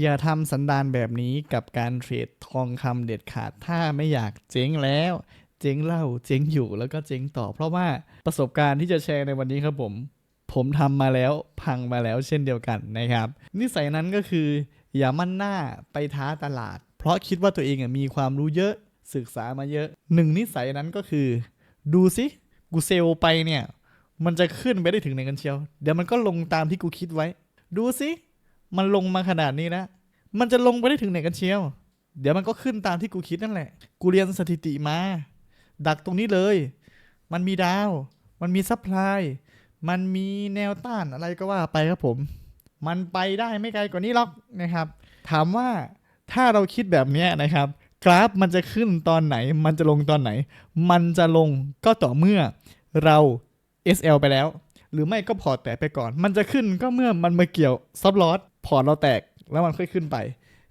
อย่าทำสันดานแบบนี้กับการเทรดทองคำเด็ดขาดถ้าไม่อยากเจ๊งแล้ว เจ๊งเล่าเจ๊งอยู่แล้วก็เจ๊งต่อ เพราะว่าประสบการณ์ที่จะแชร์ในวันนี้ครับผม ผมทำมาแล้วพังมาแล้วเช่นเดียวกันนะครับ นิสัยนั้นก็คือ อย่ามั่นหน้าไปท้าตลาด เพราะคิดว่าตัวเองมีความรู้เยอะศึกษามาเยอะหนึ่งนิสัยนั้นก็คือ ดูสิกูเซลไปเนี่ย มันจะขึ้นไปได้ถึงไหนกันเชียว เดี๋ยวมันก็ลงตามที่กูคิดไว้ ดูสิ มันลงมาขนาดนี้แล้วมันจะลงไปได้ถึงไหนกันเชียว เดี๋ยวมันก็ขึ้นตามที่กูคิดนั่นแหละ กูเรียนสถิติมา ดักตรงนี้เลย มันมีดาว มันมีซัพพลาย มันมีแนวต้านอะไรก็ว่าไปครับผม มันไปได้ไม่ไกลกว่านี้หรอกนะครับ ถามว่าถ้าเราคิดแบบนี้นะครับ กราฟมันจะขึ้นตอนไหน มันจะลงตอนไหน มันจะลงก็ต่อเมื่อเรา SL ไปแล้ว หรือไม่ก็พอร์ตแตกไปก่อน มันจะขึ้นก็เมื่อมันมาเกี่ยวซับลอส พอร์ตเราแตกแล้วมันค่อยขึ้นไป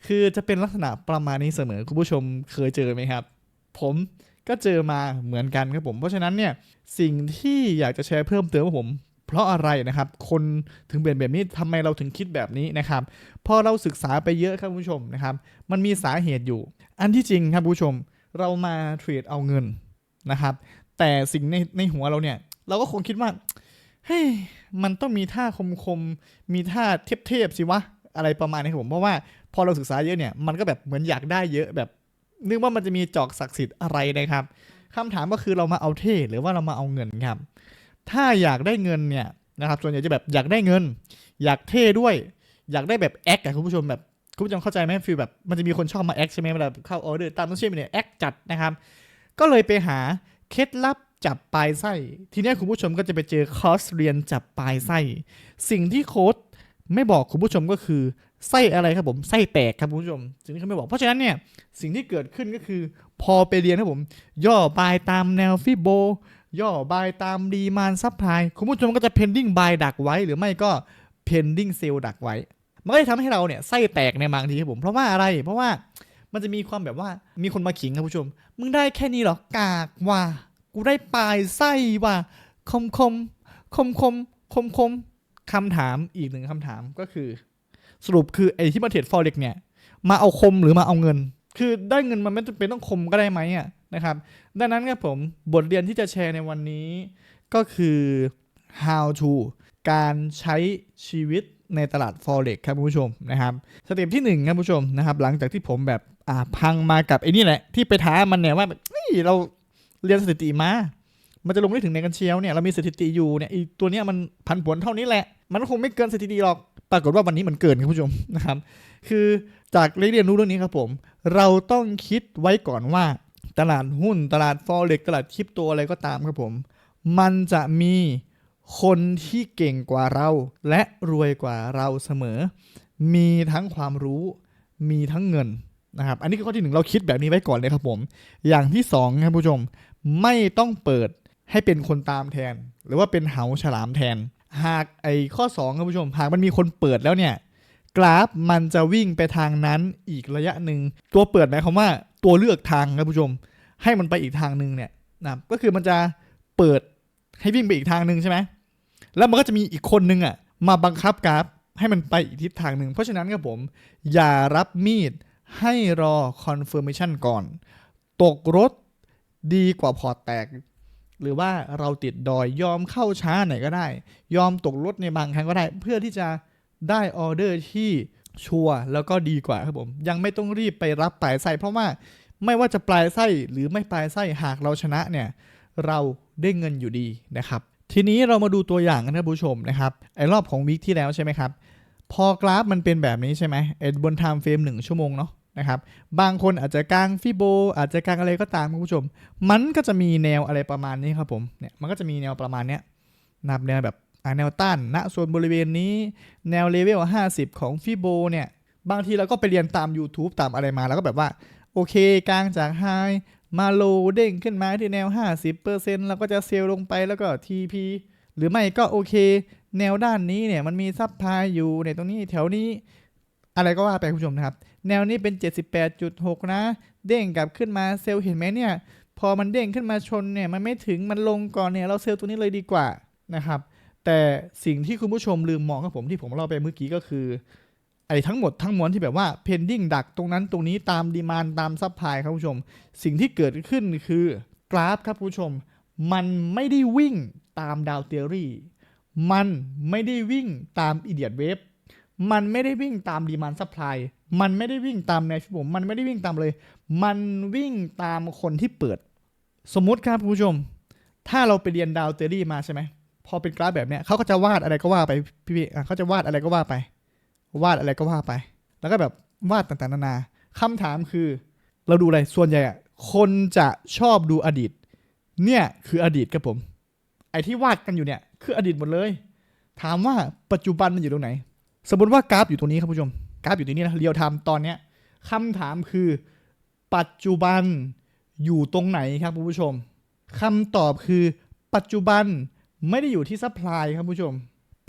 คือจะเป็นลักษณะประมาณนี้เสมอคุณผู้ชมเคยเจอไหมครับ ผมก็เจอมาเหมือนกันครับผม เพราะฉะนั้นเนี่ยสิ่งที่อยากจะแชร์เพิ่มเติมว่าผม เพราะอะไรนะครับ คนถึงเป็นแบบนี้ทำไมเราถึงคิดแบบนี้นะครับพอเราศึกษาไปเยอะครับคุณผู้ชมนะครับ มันมีสาเหตุอยู่ อันที่จริงครับคุณผู้ชม เรามาเทรดเอาเงินนะครับ แต่สิ่งในในหัวเราเนี่ย เราก็คงคิดว่า เฮ้ยมันต้องมีท่าคมๆ มีท่าเทพๆสิวะ อะไรประมาณนี้ครับผม เพราะว่าพอเราศึกษาเยอะเนี่ย มันก็แบบเหมือนอยากได้เยอะแบบ นึกว่ามันจะมีจอกศักดิ์สิทธิ์อะไรนะครับคำถามก็คือเรามาเอาเท่หรือว่าเรามาเอาเงินครับ ถ้าอยากได้เงินเนี่ยนะครับ ส่วนใหญ่จะแบบอยากได้เงิน อยากเท่ด้วย อยากได้แบบแอคอะคุณผู้ชมแบบคุณผู้ชมเข้าใจไหมฟีลแบบมันจะมีคนชอบมาแอคใช่ไหมเวลาเข้าออเดอร์ตามต้องเชื่อมเนี่ยแอคจัดนะครับ ก็เลยไปหาเคล็ดลับ จับปลายไส้ ทีนี้คุณผู้ชมก็จะไปเจอคอร์สเรียนจับปลายไส้ สิ่งที่โค้ดไม่บอกคุณผู้ชมก็คือไส้อะไรครับผมไส้แตกครับคุณผู้ชม สิ่งที่เขาไม่บอกเพราะฉะนั้นเนี่ยสิ่งที่เกิดขึ้นก็คือ พอไปเรียนครับผม ย่อบายตามแนวฟิโบ ย่อบายตามดีมานซับพลายคุณผู้ชมก็จะ pending buy ดักไว้หรือไม่ก็ pending sell ดักไว้ มันก็จะทำให้เราเนี่ยไส้แตกในบางทีครับผมเพราะว่าอะไรเพราะว่ามันจะมีความแบบว่ามีคนมาขิงครับผู้ชม มึงได้แค่นี้เหรอกากว่ะ กูได้ปลายไส้ว่ะคมคมคมคมคมคมคำถามอีกหนึ่งคำถามก็คือ สรุปคือไอ้ที่มาเทรดฟอเร็กเนี่ย มาเอาคมหรือมาเอาเงิน คือได้เงินมันไม่จำเป็นต้องคมก็ได้ไหมอะนะครับ ดังนั้นครับผมบทเรียนที่จะแชร์ในวันนี้ ก็คือ how to การใช้ชีวิตในตลาด forex ครับผู้ชมนะครับสเต็ปที่หนึ่งครับผู้ชมนะครับ หลังจากที่ผมแบบอ่าพังมากับไอ้นี่แหละที่ไปท้ามันเนี่ยว่าแบบเฮ้ยเรา เรียนสถิติมา มันจะลงได้ถึงในกันเชียวเนี่ยเรามีสถิติอยู่เนี่ยอีตัวเนี้ยมันพันผลเท่านี้แหละ มันคงไม่เกินสถิติหรอก ปรากฏว่าวันนี้มันเกินครับคุณผู้ชมนะครับ คือจากเรียนรู้เรื่องนี้ครับผม เราต้องคิดไว้ก่อนว่า ตลาดหุ้น ตลาดฟอเร็กตลาดคริปโตอะไรก็ตามครับผม มันจะมีคนที่เก่งกว่าเรา และรวยกว่าเราเสมอ มีทั้งความรู้ มีทั้งเงินนะครับ อันนี้คือข้อที่หนึ่งเราคิดแบบนี้ไว้ก่อนเลยครับผม อย่างที่สองครับผู้ชม ไม่ต้องเปิดให้เป็นคนตามแทน หรือว่าเป็นเหาฉลามแทน หากไอ้ข้อสองครับผู้ชม หากมันมีคนเปิดแล้วเนี่ย กราฟมันจะวิ่งไปทางนั้นอีกระยะหนึ่งตัวเปิดหมายความว่าตัวเลือกทางครับผู้ชม ให้มันไปอีกทางหนึ่งเนี่ยนะก็คือมันจะเปิดให้วิ่งไปอีกทางหนึ่งใช่ไหมแล้วมันก็จะมีอีกคนนึงอะมาบังคับกราฟให้มันไปอีกทิศทางหนึ่งเพราะฉะนั้นครับผมอย่ารับมีดให้รอ confirmation ก่อน ตกรถ ดีกว่าพอร์ตแตก หรือว่าเราติดดอยยอมเข้าช้าไหนก็ได้ ยอมตกรถในบางครั้งก็ได้ เพื่อที่จะได้ออเดอร์ที่ชัวร์แล้วก็ดีกว่าครับผม ยังไม่ต้องรีบไปรับปลายไส้เพราะว่าไม่ว่าจะปลายไส้หรือไม่ปลายไส้หากเราชนะเนี่ยเราได้เงินอยู่ดีนะครับ ทีนี้เรามาดูตัวอย่างกันครับผู้ชมนะครับไอ้รอบของวีคที่แล้วใช่ไหมครับ พอกราฟมันเป็นแบบนี้ใช่ไหมไอ้บนไทม์เฟรมหนึ่งชั่วโมงเนาะ นะครับ บางคนอาจจะกางฟิโบ อาจจะกางอะไรก็ตามคุณผู้ชม มันก็จะมีแนวอะไรประมาณนี้ครับผม เนี่ยมันก็จะมีแนวประมาณเนี้ยนับแนวแบบแนวต้านณส่วนบริเวณนี้ แนวเลเวล 50 ของฟิโบเนี่ย บางทีเราก็ไปเรียนตาม YouTube ตามอะไรมาแล้วก็แบบว่า โอเคกลางจากไฮมาโลเด้งขึ้นมาที่แนว 50%แล้วก็จะเซลลงไปแล้วก็ TP หรือไม่ก็โอเค แนวด้านนี้เนี่ยมันมีซับพายอยู่ในตรงนี้แถวนี้ อะไรก็ว่าไปคุณผู้ชมนะครับ แนวนี้เป็น 78.6 นะ เด้งกลับขึ้นมาเซลล์เห็นไหมเนี่ย พอมันเด้งขึ้นมาชนเนี่ยมันไม่ถึงมันลงก่อนเนี่ยเราเซลล์ตัวนี้เลยดีกว่านะครับ แต่สิ่งที่คุณผู้ชมลืมมองครับผมที่ผมเล่าไปเมื่อกี้ก็คือไอ้ทั้งหมดทั้งมวลที่แบบว่า pending ดักตรงนั้นตรงนี้ตามดีมานตามซัพพลายครับผู้ชม สิ่งที่เกิดขึ้นคือกราฟครับผู้ชม มันไม่ได้วิ่งตามดาวเทอรี่มันไม่ได้วิ่งตามอีเดียดเวฟ มันไม่ได้วิ่งตามดีมานซัพพลายมันไม่ได้วิ่งตามแนวชิผมมันไม่ได้วิ่งตามเลย มันวิ่งตามคนที่เปิด สมมุติครับคุณผู้ชม ถ้าเราไปเรียนดาวเทอรี่มาใช่ไหมพอเป็นกราฟแบบเนี้ยเขาก็จะวาดอะไรก็ว่าไปพี่ๆอ่เขาจะวาดอะไรก็ว่าไป วาดอะไรก็ว่าไป แล้วก็แบบวาดต่างๆนานาคำถามคือ เราดูอะไรส่วนใหญ่อะคนจะชอบดูอดีต เนี่ยคืออดีตครับผม ไอที่วาดกันอยู่เนี่ย คืออดีตหมดเลย ถามว่าปัจจุบันมันอยู่ตรงไหน สมมติว่ากราฟอยู่ตรงนี้ครับผู้ชม กราฟอยู่ตรงนี้นะเรียวไทม์ตอนเนี้ยคำถามคือ ปัจจุบันอยู่ตรงไหนครับผู้ชมคำตอบคือปัจจุบันไม่ได้อยู่ที่ซัพพลายครับผู้ชม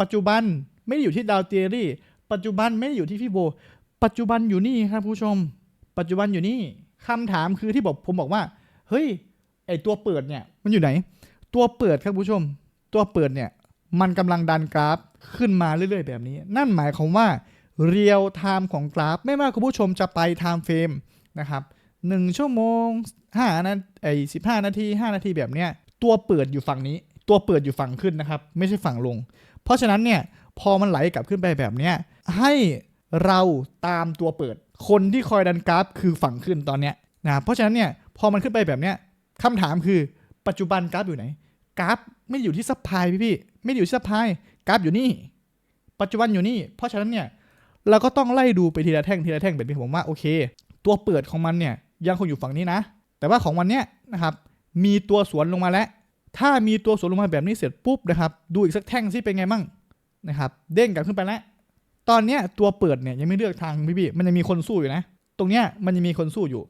ปัจจุบันไม่ได้อยู่ที่ดาวเทอรี่ ปัจจุบันไม่ได้อยู่ที่ฟิโบ ปัจจุบันอยู่นี่ครับผู้ชม ปัจจุบันอยู่นี่คำถามคือที่บอกผมบอกว่า เฮ้ย ไอตัวเปิดเนี่ยมันอยู่ไหน ตัวเปิดครับผู้ชม ตัวเปิดเนี่ย มันกำลังดันกราฟขึ้นมาเรื่อยๆ แบบนี้ นั่นหมายความว่าเรียลไทม์ของกราฟ ไม่ว่าคุณผู้ชมจะไปไทม์เฟรมนะครับหนึ่งชั่วโมงห้านาไอสิบห้านาทีห้านาทีแบบเนี้ยตัวเปิดอยู่ฝั่งนี้ ตัวเปิดอยู่ฝั่งขึ้นนะครับ ไม่ใช่ฝั่งลง เพราะฉะนั้นเนี่ยพอมันไหลกลับขึ้นไปแบบเนี้ยให้เราตามตัวเปิด คนที่คอยดันกราฟ คือฝั่งขึ้นตอนเนี้ยนะเพราะฉะนั้นเนี่ยพอมันขึ้นไปแบบเนี้ยคำถามคือปัจจุบันกราฟอยู่ไหนกราฟ ไม่ได้อยู่ที่ซัพพลายพี่พี่ไม่ได้อยู่ที่ซัพพลายกราฟอยู่นี่ ปัจจุบันอยู่นี่ เพราะฉะนั้นเนี่ยเราก็ต้องไล่ดูไปทีละแท่งทีละแท่งแบบนี้ผมว่าโอเค ตัวเปิดของมันเนี่ยยังคงอยู่ฝั่งนี้นะ แต่ว่าของวันเนี้ยนะครับมีตัวสวนลงมาแล้ว ถ้ามีตัวสวนลงมาแบบนี้เสร็จปุ๊บนะครับ ดูอีกสักแท่งซิเป็นไงมั่งนะครับ เด้งกลับขึ้นไปแล้ว ตอนเนี้ยตัวเปิดเนี่ยยังไม่เลือกทางพี่พี่มันยังมีคนสู้อยู่นะ ตรงเนี้ยมันยังมีคนสู้อยู่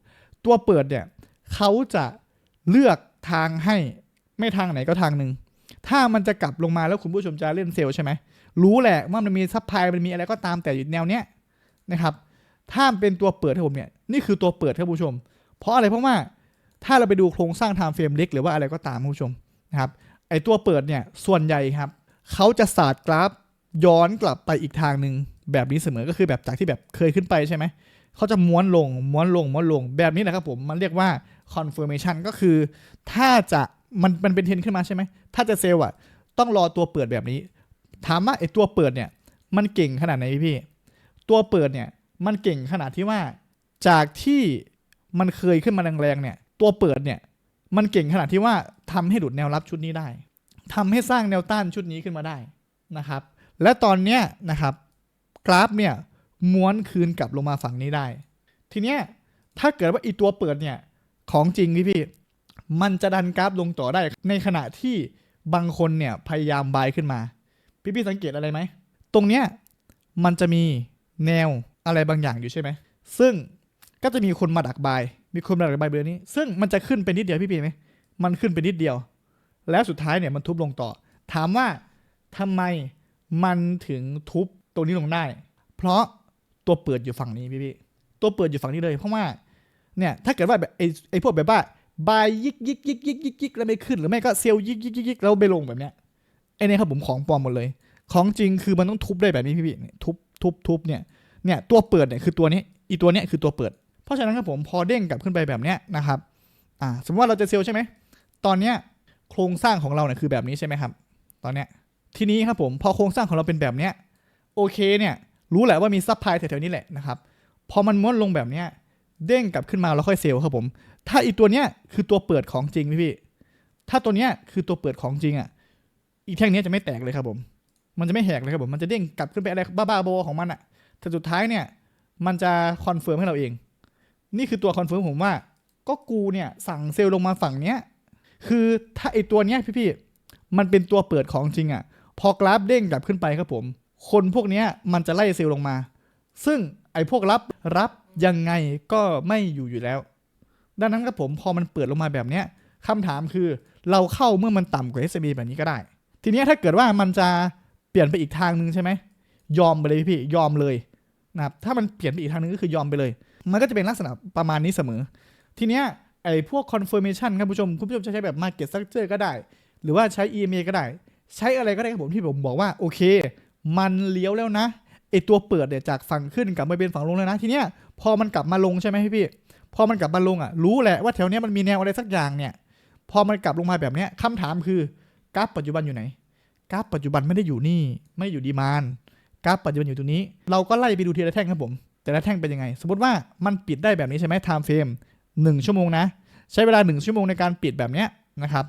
ตัวเปิดเนี่ยเขาจะเลือกทางให้ไม่ทางไหนก็ทางหนึ่ง ถ้ามันจะกลับลงมาแล้วคุณผู้ชมจะเล่นเซลล์ใช่ไหมรู้แหละว่ามันมีซัพพลายมันมีอะไรก็ตามแต่อยู่แนวเนี้ยนะครับถ้าเป็นตัวเปิดให้ผมเนี่ยนี่คือตัวเปิดครับผู้ชม เพราะอะไรเพราะว่าถ้าเราไปดูโครงสร้างไทม์เฟรมเล็กหรือว่าอะไรก็ตามผู้ชมนะครับไอตัวเปิดเนี่ยส่วนใหญ่ครับเขาจะศาสตร์กราฟย้อนกลับไปอีกทางหนึ่งแบบนี้เสมอก็คือแบบจากที่แบบเคยขึ้นไปใช่ไหมเขาจะม้วนลงม้วนลงม้วนลงแบบนี้แหละครับผมมันเรียกว่า confirmation ก็คือ ถ้าจะ มันมันเป็นเทรนขึ้นมาใช่ไหม ถ้าจะเซลล์อะ ต้องรอตัวเปิดแบบนี้ ถามว่าไอ้ตัวเปิดเนี่ย มันเก่งขนาดไหนพี่ ตัวเปิดเนี่ย มันเก่งขนาดที่ว่า จากที่มันเคยขึ้นมาแรงๆเนี่ย ตัวเปิดเนี่ย มันเก่งขนาดที่ว่าทำให้หลุดแนวรับชุดนี้ได้ทำให้สร้างแนวต้านชุดนี้ขึ้นมาได้นะครับ และตอนเนี้ยนะครับกราฟเนี่ยม้วนคืนกลับลงมาฝั่งนี้ได้ ทีเนี้ยถ้าเกิดว่าอีตัวเปิดเนี่ยของจริงพี่พี่ มันจะดันกราฟลงต่อได้ ในขณะที่บางคนเนี่ยพยายามบายขึ้นมา พี่พี่สังเกตอะไรไหม ตรงเนี้ยมันจะมีแนวอะไรบางอย่างอยู่ใช่ไหม ซึ่งก็จะมีคนมาดักบาย มีคนมาดักบายเบอร์นี้ ซึ่งมันจะขึ้นไปนิดเดียวพี่พี่ไหม มันขึ้นไปนิดเดียว แล้วสุดท้ายเนี่ยมันทุบลงต่อ ถามว่าทำไมมันถึงทุบตรงนี้ลงได้ เพราะตัวเปิดอยู่ฝั่งนี้พี่พี่ตัวเปิดอยู่ฝั่งนี้เลย เพราะว่าเนี่ยถ้าเกิดว่าแบบไอ้ไอ้พวกแบบว่า บายยิกยิกยิกยิกยิกยิกแล้วไม่ขึ้นหรือไม่ก็เซลยิกยิกยิกยิกแล้วไปลงแบบเนี้ยไอ้เนี่ยครับผมของปลอมหมดเลย ของจริงคือมันต้องทุบได้แบบนี้พี่พี่ทุบทุบทุบเนี่ยเนี่ยตัวเปิดเนี่ยคือตัวนี้อีตัวเนี้ยคือตัวเปิด เพราะฉะนั้นครับผมพอเด้งกลับขึ้นไปแบบเนี้ยนะครับอ่าสมมติว่าเราจะเซลใช่ไหมตอนเนี้ยโครงสร้างของเราเนี่ยคือแบบนี้ใช่ไหมครับ ตอนเนี้ยทีนี้ครับผมพอโครงสร้างของเราเป็นแบบเนี้ยโอเคเนี่ยรู้แหละว่ามีซับพลายแถวๆนี้แหละนะครับพอมันม้วนลงแบบเนี้ยเด้งกลับขึ้นมาแล้วค่อยเซลครับผม ถ้าอีตัวเนี้ยคือตัวเปิดของจริงพี่พี่ถ้าตัวเนี้ยคือตัวเปิดของจริงอะ อีแท่งนี้จะไม่แตกเลยครับผม มันจะไม่แหกเลยครับผม มันจะเด้งกลับขึ้นไปอะไรบ้าๆบอๆของมันอะแต่สุดท้ายเนี่ย มันจะคอนเฟิร์มให้เราเอง นี่คือตัวคอนเฟิร์มผมว่า ก็กูเนี่ยสั่งเซลล์ลงมาฝั่งเนี้ย คือถ้าไอตัวเนี้ยพี่ๆมันเป็นตัวเปิดของจริงอะ พอกราฟเด้งกลับขึ้นไปครับผม คนพวกเนี้ยมันจะไล่เซลล์ลงมา ซึ่งไอพวกรับรับยังไงก็ไม่อยู่อยู่แล้ว ดังนั้นครับผมพอมันเปิดลงมาแบบเนี้ยคำถามคือเราเข้าเมื่อมันต่ำกว่า SME แบบนี้ก็ได้ ทีนี้ถ้าเกิดว่ามันจะเปลี่ยนไปอีกทางหนึ่งใช่ไหมยอมไปเลยพี่ยอมเลยนะครับถ้ามันเปลี่ยนไปอีกทางหนึงก็คือยอมไปเลย มันก็จะเป็นลักษณะประมาณนี้เสมอ ทีเนี้ยไอ้พวก confirmation ครับผู้ชมคุณผู้ชมจะใช้แบบ market structure ก็ได้ หรือว่าใช้ EMA ก็ได้ ใช้อะไรก็ได้ครับผมที่ผมบอกว่าโอเค มันเลี้ยวแล้วนะไอตัวเปิดเนี่ยจากฝั่งขึ้นกลับมาเป็นฝั่งลงเลยนะทีเนี้ยพอมันกลับมาลงใช่ไหมพี่ พอมันกลับมาลงอะ รู้แหละว่าแถวเนี้ยมันมีแนวอะไรสักอย่างเนี่ย พอมันกลับลงมาแบบเนี้ยคำถามคือกราฟปัจจุบันอยู่ไหนกราฟปัจจุบันไม่ได้อยู่นี่ ไม่ได้อยู่ดีมานกราฟปัจจุบันอยู่ตรงนี้ เราก็ไล่ไปดูทีละแท่งครับผม แต่ละแท่งเป็นยังไง สมมติว่ามันปิดได้แบบนี้ใช่ไหมไทม์เฟรมหนึ่งชั่วโมงนะ ใช้เวลาหนึ่งชั่วโมงในการปิดแบบเนี้ยนะครับ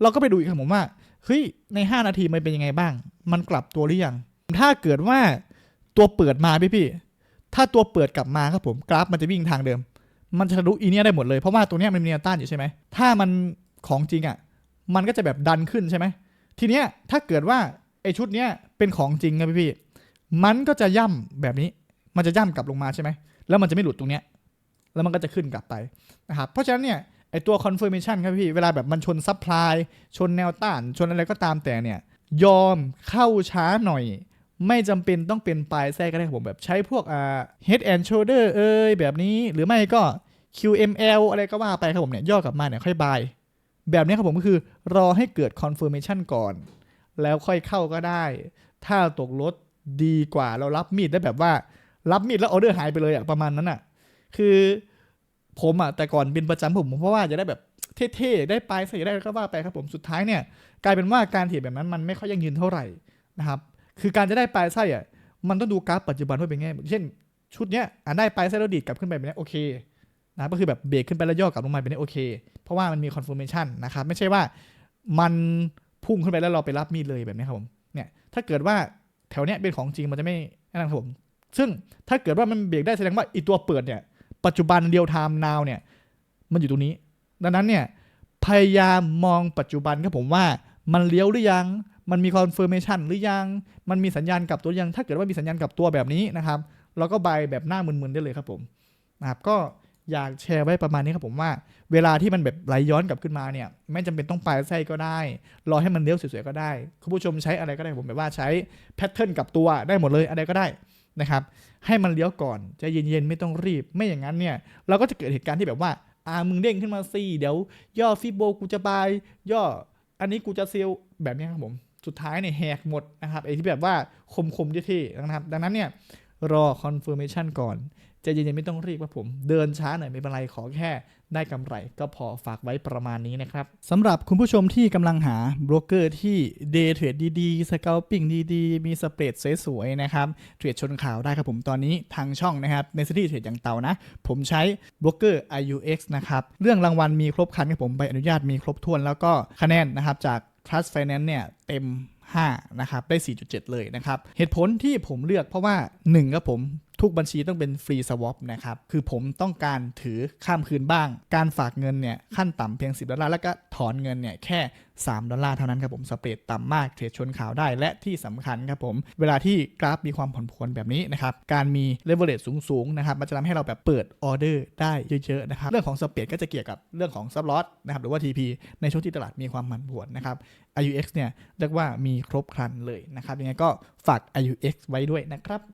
เราก็ไปดูอีกครับผมว่าเฮ้ยใน 5 นาทีมันเป็นยังไงบ้าง มันกลับตัวหรือยัง ถ้าเกิดว่าตัวเปิดมาพี่พี่ ถ้าตัวเปิดกลับมาครับผมกราฟมันจะวิ่งทางเดิม มันจะทะลุอีเนี้ยได้หมดเลย เพราะว่าตัวเนี้ยมันมีแนวต้านอยู่ใช่ไหมถ้ามันของจริงอะมันก็จะแบบดันขึ้นใช่ไหมทีเนี้ยถ้าเกิดว่าไอชุดเนี้ยเป็นของจริงครับพี่พี่มันก็จะย่ำแบบนี้ มันจะย่ำกลับลงมาใช่ไหมแล้วมันจะไม่หลุดตรงเนี้ยแล้วมันก็จะขึ้นกลับไปนะครับเพราะฉะนั้นเนี่ยไอตัว confirmation ครับพี่ เวลาแบบมันชน supply ชนแนวต้าน ชนอะไรก็ตามแต่เนี่ย ยอมเข้าช้าหน่อย ไม่จำเป็นต้องเป็นปลายแทรกก็ได้ครับผมแบบใช้พวกอ่า head and shoulder เอ้ยแบบนี้หรือไม่ก็ QML อะไรก็ว่าไปครับผมเนี่ยย่อกลับมาเนี่ยค่อยบาย แบบนี้ครับผมก็คือรอให้เกิด confirmation ก่อน แล้วค่อยเข้าก็ได้ ถ้าตกลดดีกว่าเรารับมีดได้แบบว่า รับมีดแล้วออเดอร์หายไปเลยอะประมาณนั้นอะคือผมอะแต่ก่อนเป็นประจำผมเพราะว่าจะได้แบบเท่ๆได้ปลายใส่ได้ก็ว่าไปครับผมสุดท้ายเนี่ย กลายเป็นว่าการเทรดแบบนั้นมันไม่ค่อยยั่งยืนเท่าไหร่นะครับ คือการจะได้ปลายไส้อะมันต้องดูกราฟปัจจุบันว่าเป็นไงเช่น ชุดเนี้ยอะได้ปลายไส้แล้วดีดกลับขึ้นไปแบบนี้โอเคนะก็คือแบบเบรกขึ้นไปแล้วย่อกลับลงมาแบบนี้โอเค เพราะว่ามันมี confirmation นะครับไม่ใช่ว่ามันพุ่งขึ้นไปแล้วเราไปรับมีดเลยแบบนี้ครับผมเนี่ยถ้าเกิดว่าแถวเนี้ยเป็นของจริงมันจะไม่นั่นครับผมซึ่งถ้าเกิดว่ามันเบรกได้แสดงว่าอีตัวเปิดเนี่ยปัจจุบันเรียลไทม์นาวเนี่ยมันอยู่ตรงนี้ ดังนั้นเนี่ยพยายามมองปัจจุบันครับผมว่ามันเลี้ยวหรือยัง มันมีคอนเฟิร์มชันหรือยัง มันมีสัญญาณกลับตัวยัง ถ้าเกิดว่ามีสัญญาณกลับตัวแบบนี้นะครับ เราก็บายแบบหน้ามึนๆได้เลยครับผมนะครับ ก็อยากแชร์ไว้ประมาณนี้ครับผมว่า เวลาที่มันแบบไหลย้อนกลับขึ้นมาเนี่ย ไม่จำเป็นต้องปลายไส้ก็ได้ รอให้มันเลี้ยวสวยๆก็ได้ คุณผู้ชมใช้อะไรก็ได้ผมแบบว่าใช้แพทเทิร์นกลับตัวได้หมดเลยอะไรก็ได้นะครับ ให้มันเลี้ยวก่อนใจเย็นๆไม่ต้องรีบ ไม่อย่างนั้นเนี่ย เราก็จะเกิดเหตุการณ์ที่แบบว่าอ่ามึงเด้งขึ้นมาสิเดี๋ยว ย่อฟิโบกูจะบาย ย่อ อันนี้กูจะเซลแบบนี้ครับผม สุดท้ายเนี่ยแหกหมดนะครับไอ้ที่แบบว่าคมคมๆเท่ๆนะครับ ดังนั้นเนี่ยรอคอนเฟิร์มชันก่อนใจเย็นๆไม่ต้องรีบครับผม เดินช้าหน่อยไม่เป็นไรขอแค่ได้กำไรก็พอฝากไว้ประมาณนี้นะครับสำหรับคุณผู้ชมที่กำลังหาโบรกเกอร์ที่เดย์เทรดดีๆ สเกลปิ้งดีๆ มีสเปรดสวยๆนะครับ เทรดชนข่าวได้ครับผมตอนนี้ทางช่องนะครับในสตี้เทรดอย่างเตานะ ผมใช้โบรกเกอร์ IUX นะครับ เรื่องรางวัลมีครบคันครับผมใบอนุญาตมีครบถ้วนแล้วก็คะแนนนะครับจาก Trust Finance เนี่ยเต็ม 5 นะครับ ได้ 4.7 เลยนะครับ เหตุผลที่ผมเลือกเพราะว่า 1 ครับผม ทุกบัญชีต้องเป็นฟรีสวอปนะครับ คือผมต้องการถือข้ามคืนบ้าง การฝากเงินเนี่ยขั้นต่ำเพียง 10 ดอลลาร์ แล้วก็ถอนเงินเนี่ยแค่ 3 ดอลลาร์เท่านั้นครับผม สเปรดต่ำมาก เทรดชนข่าวได้ และที่สำคัญครับผม เวลาที่กราฟมีความผันผวนแบบนี้นะครับ การมีเลเวลเลตสูงๆนะครับ มันจะทำให้เราแบบเปิดออเดอร์ได้เยอะๆนะครับ เรื่องของสเปรดก็จะเกี่ยวกับเรื่องของซับลอตนะครับ หรือว่า TP ในช่วงที่ตลาดมีความผันผวนนะครับ IUX เนี่ยเรียกว่ามีครบครันเลยนะครับ ยังไงก็ฝาก IUX ไว้ด้วยนะครับ